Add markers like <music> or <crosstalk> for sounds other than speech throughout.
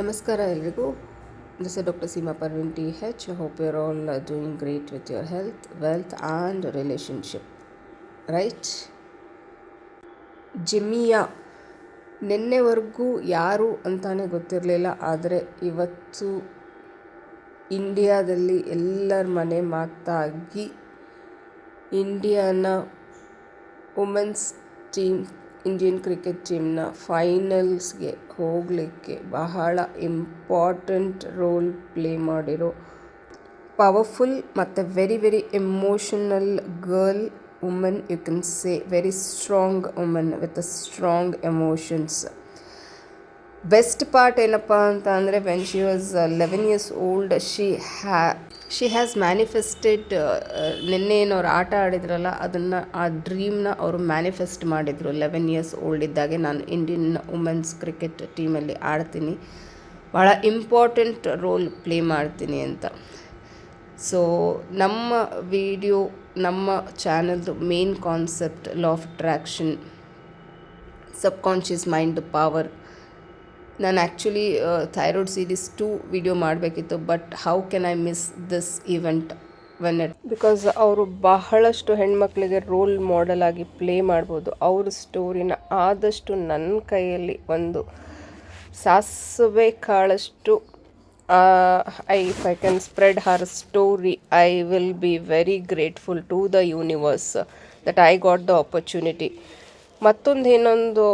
ನಮಸ್ಕಾರ ಎಲ್ರಿಗೂ. This doctor Seema Parvin T H hope you're all doing great with your health wealth and relationship right Jemimah ನಿನ್ನೆವರೆಗೂ ಯಾರು ಅಂತಾನೆ ಗೊತ್ತಿರಲಿಲ್ಲ, ಆದರೆ ಇವತ್ತು ಇಂಡಿಯಾದಲ್ಲಿ ಎಲ್ಲರ ಮನೆ ಮಾತಾಗಿ ಇಂಡಿಯಾನ ವುಮೆನ್ಸ್ ಟೀಮ್ ಇಂಡಿಯನ್ ಕ್ರಿಕೆಟ್ ಟೀಮ್ನ ಫೈನಲ್ಸ್ಗೆ ಹೋಗಲಿಕ್ಕೆ ಬಹಳ ಇಂಪಾರ್ಟೆಂಟ್ ರೋಲ್ ಪ್ಲೇ ಮಾಡಿರೋ ಪವರ್ಫುಲ್ ಮತ್ತು very very emotional girl woman you can say very strong woman with a strong emotions best part ಏನಪ್ಪ ಅಂತ ಅಂದರೆ when she was eleven years old she ha she has manifested ನಿನ್ನೆ ಏನು ಅವ್ರು ಆಟ ಆಡಿದ್ರಲ್ಲ, ಅದನ್ನು ಆ ಡ್ರೀಮ್ನ ಅವರು ಮ್ಯಾನಿಫೆಸ್ಟ್ ಮಾಡಿದರು. ಲೆವೆನ್ ಇಯರ್ಸ್ ಓಲ್ಡ್ ಇದ್ದಾಗೆ ನಾನು ಇಂಡಿಯನ್ ವುಮೆನ್ಸ್ ಕ್ರಿಕೆಟ್ ಟೀಮಲ್ಲಿ ಆಡ್ತೀನಿ. ಭಾಳ ಇಂಪಾರ್ಟೆಂಟ್ ರೋಲ್ ಪ್ಲೇ ಮಾಡ್ತೀನಿ ಅಂತ. ಸೊ ನಮ್ಮ ವಿಡಿಯೋ ನಮ್ಮ ಚಾನಲ್ದು main concept law of attraction subconscious mind power ನಾನು actually thyroid series two video ಮಾಡಬೇಕಿತ್ತು but how can I miss this event when it because ಅವರು ಬಹಳಷ್ಟು ಹೆಣ್ಮಕ್ಳಿಗೆ ರೋಲ್ ಮಾಡೆಲ್ ಆಗಿ ಪ್ಲೇ ಮಾಡ್ಬೋದು. ಅವ್ರ ಸ್ಟೋರಿನ ಆದಷ್ಟು ನನ್ನ ಕೈಯಲ್ಲಿ ಒಂದು ಸಾಸಿವೆ ಕಾಳಷ್ಟು I if I can spread her story I will be very grateful to the universe that I got the opportunity ಮತ್ತೊಂದು ಏನೊಂದು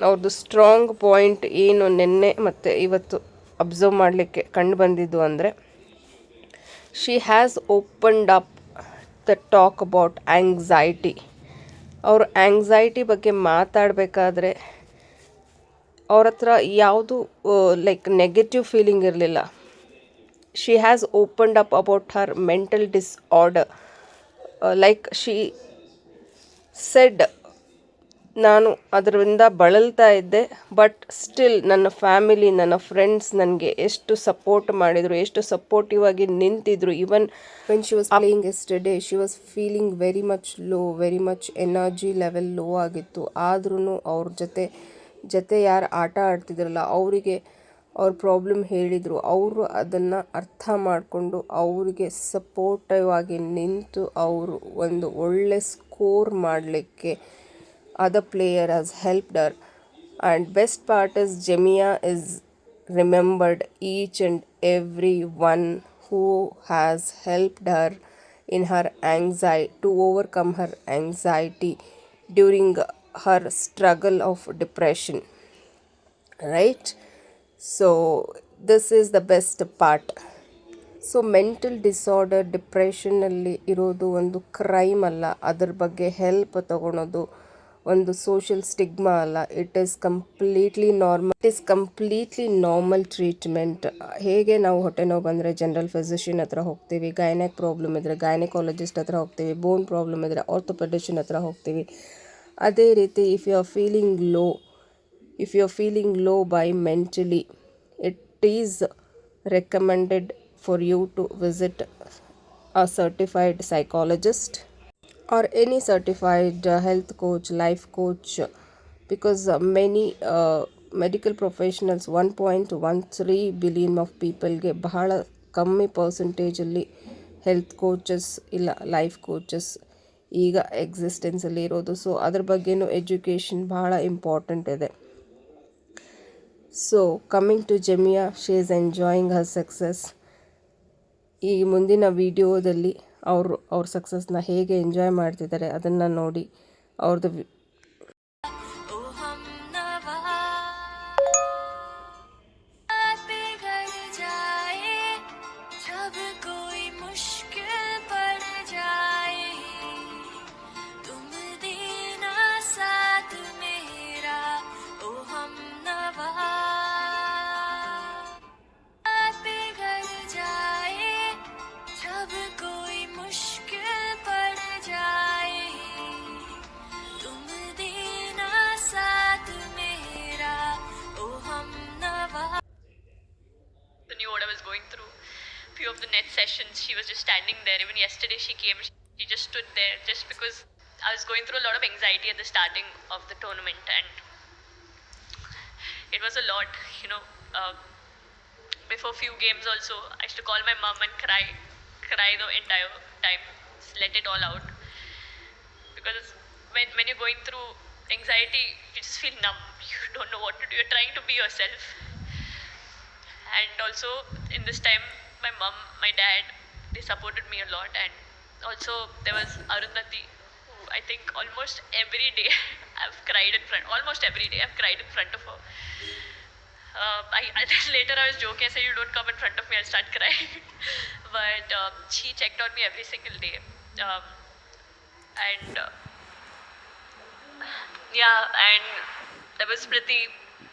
ಅವ್ರದ್ದು ಸ್ಟ್ರಾಂಗ್ ಪಾಯಿಂಟ್ ಏನು ನಿನ್ನೆ ಮತ್ತು ಇವತ್ತು ಅಬ್ಸರ್ವ್ ಮಾಡಲಿಕ್ಕೆ ಕಂಡು ಬಂದಿದ್ದು ಅಂದರೆ she has opened up the talk about anxiety ಅವರು ಆ್ಯಂಗ್ಸೈಟಿ ಬಗ್ಗೆ ಮಾತಾಡಬೇಕಾದ್ರೆ ಅವ್ರ ಹತ್ರ ಯಾವುದು ಲೈಕ್ ನೆಗೆಟಿವ್ ಫೀಲಿಂಗ್ ಇರಲಿಲ್ಲ. She has opened up about her mental disorder like she said ನಾನು ಅದರಿಂದ ಬಳಲ್ತಾ ಇದ್ದೆ ಬಟ್ ಸ್ಟಿಲ್ ನನ್ನ ಫ್ಯಾಮಿಲಿ ನನ್ನ ಫ್ರೆಂಡ್ಸ್ ನನಗೆ ಎಷ್ಟು ಸಪೋರ್ಟ್ ಮಾಡಿದರು ಎಷ್ಟು ಸಪೋರ್ಟಿವ್ ಆಗಿ ನಿಂತಿದ್ರು. Even when she was playing yesterday she was feeling very much low very much energy level low ಆಗಿತ್ತು. ಆದ್ರೂ ಅವ್ರ ಜೊತೆ ಜೊತೆ ಯಾರು ಆಟ ಆಡ್ತಿದ್ರಲ್ಲ ಅವರಿಗೆ ಅವ್ರ ಪ್ರಾಬ್ಲಮ್ ಹೇಳಿದರು. ಅವರು ಅದನ್ನು ಅರ್ಥ ಮಾಡಿಕೊಂಡು ಅವರಿಗೆ ಸಪೋರ್ಟಿವ್ ಆಗಿ ನಿಂತು ಅವರು ಒಂದು ಒಳ್ಳೆ ಸ್ಕೋರ್ ಮಾಡಲಿಕ್ಕೆ other player has helped her and best part is Jemia is remembered each and every one who has helped her in her anxiety to overcome her anxiety during her struggle of depression right so this is the best part so mental disorder ಡಿಪ್ರೆಷನ್ನಲ್ಲಿ ಇರೋದು ಒಂದು crime ಅಲ್ಲ ಅದ್ರ ಬಗ್ಗೆ help ತಗೊಳೋದು ಒಂದು social stigma ಅಲ್ಲ. It is completely normal it is completely normal treatment ಹೇಗೆ ನಾವು ಹೊಟ್ಟೆ ನೋವು ಬಂದರೆ ಜನರಲ್ ಫಿಸಿಷಿಯನ್ ಹತ್ರ ಹೋಗ್ತೀವಿ ಗೈನೆಕ್ ಪ್ರಾಬ್ಲಮ್ ಇದ್ದರೆ ಗೈನೆಕಾಲಜಿಸ್ಟ್ ಹತ್ರ ಹೋಗ್ತೀವಿ ಬೋನ್ ಪ್ರಾಬ್ಲಮ್ ಇದ್ದರೆ ಆರ್ಥೋಪೆಡಿಷನ್ ಹತ್ರ ಹೋಗ್ತೀವಿ. ಅದೇ ರೀತಿ if you are feeling low if you are feeling low by mentally it is recommended for you to visit a certified psychologist or any certified uh, health coach, life coach, because uh, many uh, medical professionals one point one three billion of ಪೀಪಲ್ಗೆ ಬಹಳ ಕಮ್ಮಿ ಪರ್ಸೆಂಟೇಜಲ್ಲಿ health coaches ಇಲ್ಲ life coaches ಈಗ ಎಕ್ಸಿಸ್ಟೆನ್ಸಲ್ಲಿ ಇರೋದು. So ಅದ್ರ ಬಗ್ಗೆಯೂ education ಬಹಳ ಇಂಪಾರ್ಟೆಂಟ್ ಇದೆ. So coming to ಜೆಮಿಯಾ she is enjoying her success ಈ ಮುಂದಿನ ವಿಡಿಯೋದಲ್ಲಿ ಅವರು ಅವ್ರ ಸಕ್ಸಸ್ನ ಹೇಗೆ ಎಂಜಾಯ್ ಮಾಡ್ತಿದ್ದಾರೆ ಅದನ್ನು ನೋಡಿ ಅವ್ರದ್ದು net sessions, she was just standing there. Even yesterday, she came, she just stood there just because I was going through a lot of anxiety at the starting of the tournament, and it was a lot, you know. Uh, before few games also, I used to call my mom and cry, cry the entire time, just let it all out. Because when when you're going through anxiety, you just feel numb. You don't know what to do. You're trying to be yourself. And also in this time, my mom, my dad, they supported me a lot. And also there was Arundhati, who I think almost every day <laughs> I've cried in front. Almost every day I've cried in front of her. Uh, I, I <laughs> later I was joking. I said, "You don't come in front of me, I'll start crying." <laughs> but um, she checked on me every single day, um, and uh, <sighs> yeah, and there was Priti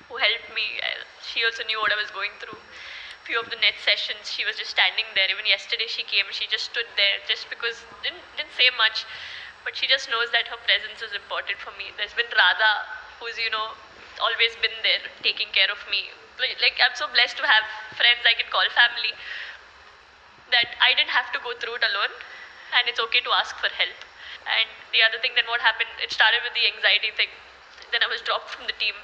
who helped me. Uh, She also knew what I was going through. Few of the net sessions, she was just standing there. Even yesterday, she came. She just stood there, just because didn't didn't say much, but she just knows that her presence is important for me. There's been Radha, who's you know always been there, taking care of me. Like I'm so blessed to have friends I can call family. That I didn't have to go through it alone, and it's okay to ask for help. And the other thing, then what happened? It started with the anxiety thing. Then I was dropped from the team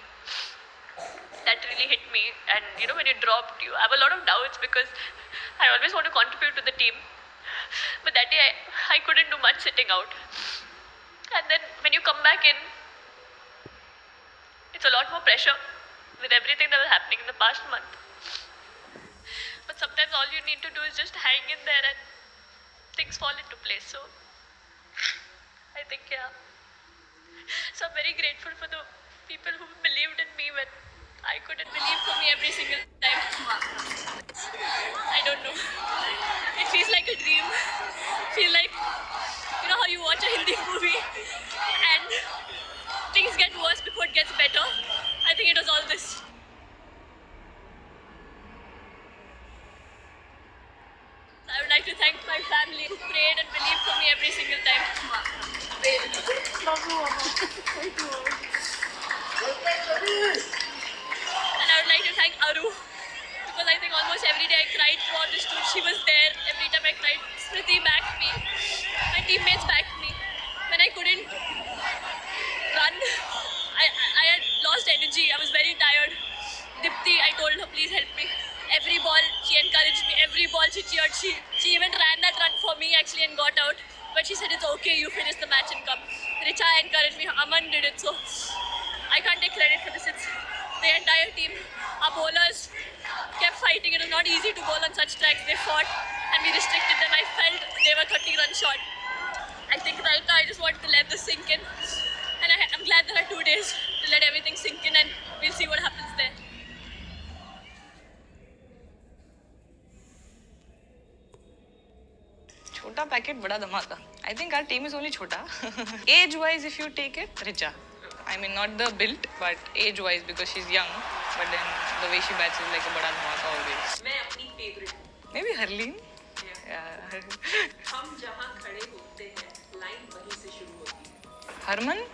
that really hit me. And you know, when you're dropped, you I have a lot of doubts because <laughs> I always want to contribute to the team. <laughs> But that day, I, <laughs> I couldn't do much sitting out. And then when you come back in, it's a lot more pressure with everything that was happening in the past month. But sometimes all you need to do is just hang in there and things fall into place. So I think, yeah. So I'm very grateful for the people who believed in me when I couldn't believe for me every single time. I don't know. It feels like a dream. Feel like you know how you watch a Hindi movie and things get worse before it gets better. I think it was all this. I would like to thank my family who prayed and believed for me every single time. And I would like to thank Aru because I think almost every day I cried throughout this tour. She was there every time I cried. Smriti backed me. My teammates backed me. When I couldn't run, lost energy. I was very tired. Dipti, I told her, please help me. Every ball, she encouraged me. Every ball, she cheered. She, she even ran that run for me actually and got out. But she said, it's okay, you finish the match and come. Richa encouraged me. Aman did it. So I can't take credit for this. It's the entire team. Our bowlers kept fighting. It was not easy to bowl on such tracks. They fought and we restricted them. I felt they were 30 runs short. I think right now I just wanted to let this sink in. And I, I'm glad there are two days to let everything sink in and we'll see what happens there. छोटा packet <laughs> बड़ा धमाका I think our team is only छोटा। Age wise if you take it Richa I mean not the built but age wise because she is young but then the way she bats is like a बड़ा धमाका always मैं अपनी favourite may be Harleen हम जहाँ खड़े होते हैं line वहीं से शुरू होती है। Harman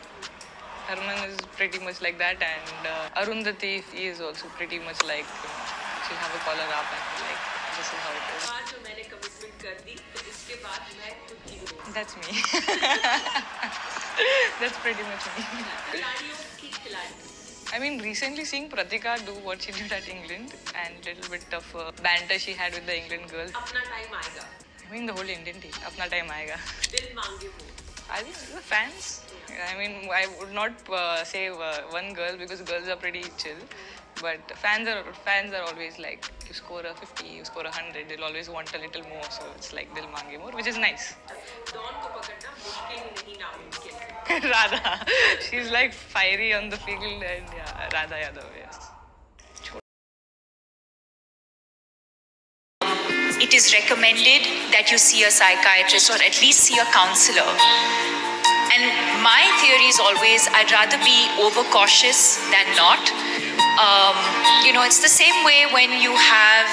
Harman is pretty much like that and uh, arundhati is also pretty much like you know, she'll have a collar up and like this is how it is आज जो मैंने कमिटमेंट कर दी तो इसके बाद मैं खुद की हूँ that's me <laughs> that's pretty much me खिलाड़ियों की खिलाड़ी I mean, recently seeing Pratika do what she did at England and little bit of uh, banter she had with the England girls. अपना टाइम आएगा I mean, the whole Indian team. Apna time aayega. दिल मांगे हो are these the fans? I mean, I would not uh, say uh, one girl because girls are pretty chill, but fans are fans are always like you score a 50, you score a 100, they'll always want a little more, so it's like they'll mangi more, which is nice. <laughs> Radha, she's like fiery on the field, and yeah, Radha Yadav, yes. It is recommended that you see a psychiatrist or at least see a counselor. And my theory is always I'd rather be overcautious than not. Um, you know, it's the same way when you have,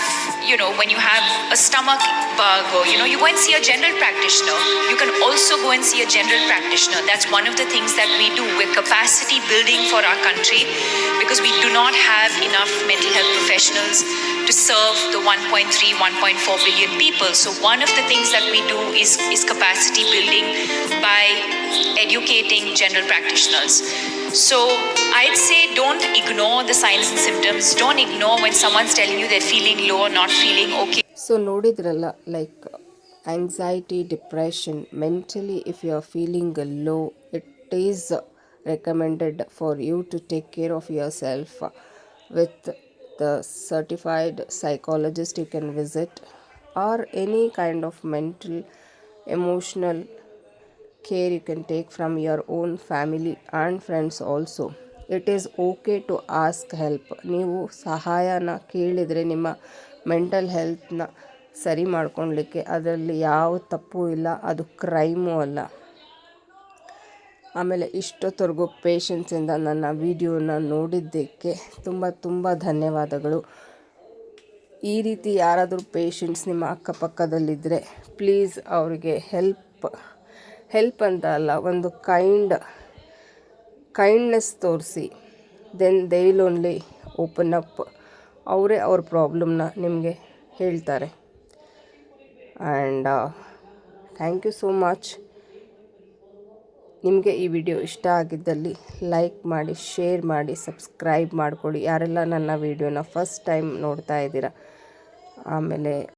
you know, when you have a stomach bug or, you know, you go and see a general practitioner. You can also go and see a general practitioner. That's one of the things that we do. We're capacity building for our country because we do not have enough mental health professionals to serve the 1.3, 1.4 billion people. So one of the things that we do is, is capacity building by educating general practitioners. So I'd say don't ignore the signs and symptoms. Don't ignore when someone's telling you they're feeling low or not feeling okay. So ನೋಡಿದ್ರಲ್ಲ like anxiety depression mentally if you are feeling low it is recommended for you to take care of yourself with certified psychologist you can visit or any kind of mental emotional care you can take from your own family and friends also it is okay to ask help ನೀವು ಸಹಾಯನ ಕೇಳಿದರೆ ನಿಮ್ಮ mental ಹೆಲ್ತ್ನ ಸರಿ ಮಾಡ್ಕೊಳ್ಲಿಕ್ಕೆ ಅದರಲ್ಲಿ ಯಾವ ತಪ್ಪು ಇಲ್ಲ ಅದು ಕ್ರೈಮು ಅಲ್ಲ ಆಮೇಲೆ ಇಷ್ಟೊತ್ತವರೆಗೂ ಪೇಷನ್ಸಿಂದ ನನ್ನ ವಿಡಿಯೋನ ನೋಡಿದ್ದಕ್ಕೆ ತುಂಬ ತುಂಬ ಧನ್ಯವಾದಗಳು. ಈ ರೀತಿ ಯಾರಾದರೂ ಪೇಷಂಟ್ಸ್ ನಿಮ್ಮ ಅಕ್ಕಪಕ್ಕದಲ್ಲಿದ್ದರೆ ಪ್ಲೀಸ್ ಅವರಿಗೆ ಹೆಲ್ಪ್ ಹೆಲ್ಪ್ ಅಂತ ಅಲ್ಲ, ಒಂದು ಕೈಂಡ್ ಕೈಂಡ್ನೆಸ್ ತೋರಿಸಿ. Then they will only open up ಅವರೇ ಅವ್ರ ಪ್ರಾಬ್ಲಮ್ನ ನಿಮಗೆ ಹೇಳ್ತಾರೆ. And thank you so much ನಿಮಗೆ ಈ ವಿಡಿಯೋ ಇಷ್ಟ ಆಗಿದ್ದಲ್ಲಿ ಲೈಕ್ ಮಾಡಿ, ಶೇರ್ ಮಾಡಿ, ಸಬ್ಸ್ಕ್ರೈಬ್ ಮಾಡಿಕೊಳ್ಳಿ. ಯಾರೆಲ್ಲ ನನ್ನ ವಿಡಿಯೋನ ಫಸ್ಟ್ ಟೈಮ್ ನೋಡ್ತಾ ಇದ್ದೀರಾ, ಆಮೇಲೆ